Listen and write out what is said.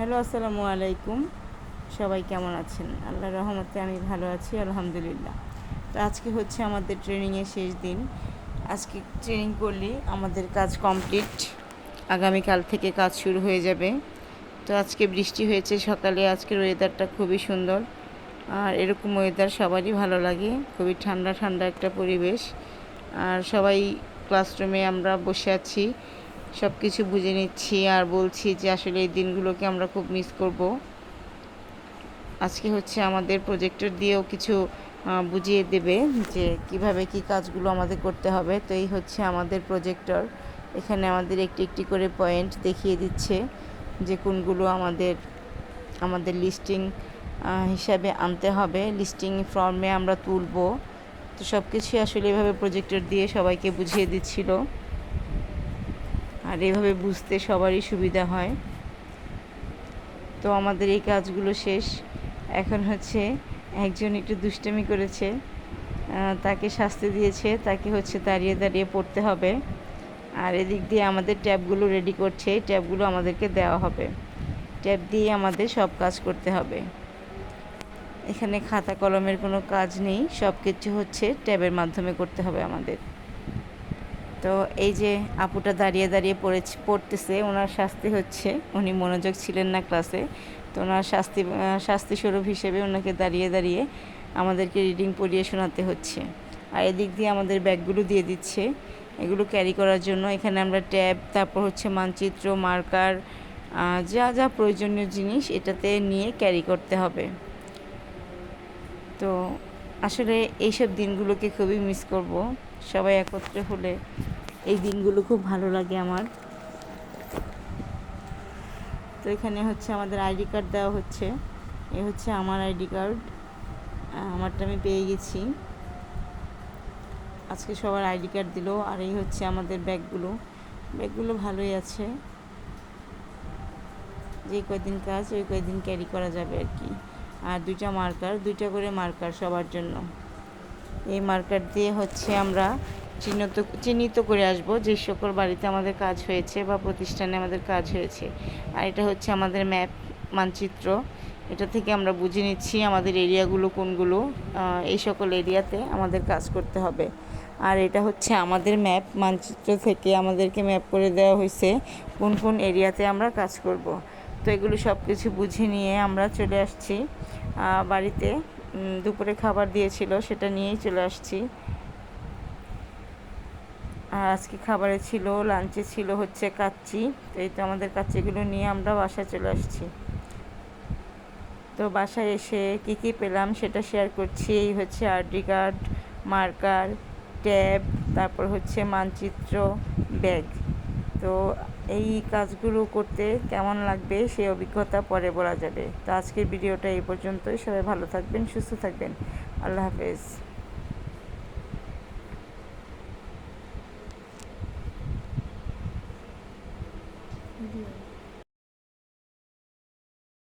Hello, আসসালামু আলাইকুম। সবাই কেমন আছেন? আল্লাহ রহমতে আমি ভালো আছি, আলহামদুলিল্লাহ। তো আজকে হচ্ছে আমাদের ট্রেনিংয়ের শেষ দিন। আজকে ট্রেনিং করলে আমাদের কাজ কমপ্লিট আগামীকাল থেকে কাজ শুরু হয়ে যাবে। তো আজকে বৃষ্টি হয়েছে সকালে, আজকের ওয়েদারটা খুবই সুন্দর। আর এরকম ওয়েদার সবারই ভালো লাগে। খুবই ঠান্ডা ঠান্ডা একটা পরিবেশ। আর সবাই ক্লাসরুমে আমরা বসে আছি। সব কিছু বুঝে নিচ্ছি আর বলছি যে আসলে এই দিনগুলোকে আমরা খুব মিস করব। আজকে হচ্ছে আমাদের প্রজেক্টর দিয়েও কিছু বুঝিয়ে দেবে যে কীভাবে কি কাজগুলো আমাদের করতে হবে। তো এই হচ্ছে আমাদের প্রজেক্টর এখানে আমাদের একটি একটি করে পয়েন্ট দেখিয়ে দিচ্ছে যে কোনগুলো আমাদের আমাদের লিস্টিং হিসাবে আনতে হবে। লিস্টিং ফর্মে আমরা তুলব। তো সব কিছুই আসলে এভাবে প্রজেক্টর দিয়ে সবাইকে বুঝিয়ে দিচ্ছিল। আর এভাবে বুঝতে সবারই সুবিধা হয়। তো আমাদের এই কাজগুলো শেষ। এখন হচ্ছে একজন একটু দুষ্টামি করেছে তাকে শাস্তি দিয়েছে, তাকে হচ্ছে দাঁড়িয়ে দাঁড়িয়ে পড়তে হবে। আর এদিক দিয়ে আমাদের ট্যাবগুলো রেডি করছে ট্যাবগুলো আমাদেরকে দেওয়া হবে। ট্যাব দিয়ে আমাদের সব কাজ করতে হবে। এখানে খাতা কলমের কোনো কাজ নেই সব কিছু হচ্ছে ট্যাবের মাধ্যমে করতে হবে আমাদের। তো এই যে আপুটা দাঁড়িয়ে দাঁড়িয়ে পড়ে পড়তেছে, ওনার শাস্তি হচ্ছে। উনি মনোযোগ ছিলেন না ক্লাসে, তো ওনার শাস্তি শাস্তি স্বরূপ হিসেবে ওনাকে দাঁড়িয়ে দাঁড়িয়ে আমাদেরকে রিডিং পড়িয়ে শোনাতে হচ্ছে। আর এদিক দিয়ে আমাদের ব্যাগগুলো দিয়ে দিচ্ছে। এগুলো ক্যারি করার জন্য এখানে আমরা ট্যাব, তারপর হচ্ছে মানচিত্র, মার্কার যা যা প্রয়োজনীয় জিনিস এটাতে নিয়ে ক্যারি করতে হবে। তো আসলে এইসব দিনগুলোকে খুবই মিস করব। সবাই একত্রে হলে এই দিনগুলো খুব ভালো লাগে আমার। তো এখানে হচ্ছে আমাদের আইডি কার্ড দেওয়া হচ্ছে। এ হচ্ছে আমার আইডি কার্ড। আমারটা আমি পেয়ে গেছি। আজকে সবার আইডি কার্ড দিল, আর এই হচ্ছে আমাদের ব্যাগগুলো। ব্যাগগুলো ভালোই আছে। যে কয়দিন কাজ, ওই কয়দিন ক্যারি করা যাবে আর কি। আর দুইটা মার্কার দুইটা করে মার্কার সবার জন্য। এই মার্কার দিয়ে হচ্ছে আমরা চিহ্নিত চিহ্নিত করে আসব যে সকল বাড়িতে আমাদের কাজ হয়েছে বা প্রতিষ্ঠানে আমাদের কাজ হয়েছে। আর এটা হচ্ছে আমাদের ম্যাপ, মানচিত্র। এটা থেকে আমরা বুঝে নিচ্ছি আমাদের এরিয়াগুলো কোনগুলো এই সকল এরিয়াতে আমাদের কাজ করতে হবে। আর এটা হচ্ছে আমাদের ম্যাপ, মানচিত্র থেকে আমাদেরকে ম্যাপ করে দেওয়া হয়েছে কোন কোন এরিয়াতে আমরা কাজ করব। তো এগুলো সব কিছু বুঝে নিয়ে আমরা চলে আসছি। বাড়িতে দুপুরে খাবার দিয়েছিল, সেটা নিয়েই চলে আসছি। আর আজকে খাবারে ছিল লাঞ্চে ছিল হচ্ছে কাচ্চি। তো এই তো আমাদের কাচ্চিগুলো নিয়ে আমরা বাসায় চলে আসছি। তো বাসায় এসে কি কি পেলাম সেটা শেয়ার করছি। এই হচ্ছে আরডি কার্ড, মার্কার, ট্যাব, তারপর হচ্ছে মানচিত্র, ব্যাগ। তো এই কাজগুলো করতে কেমন লাগবে সেই অভিজ্ঞতা পরে বলা যাবে। তো আজকের ভিডিওটা এই পর্যন্তই। সবাই ভালো থাকবেন, সুস্থ থাকবেন। আল্লাহ হাফেজ।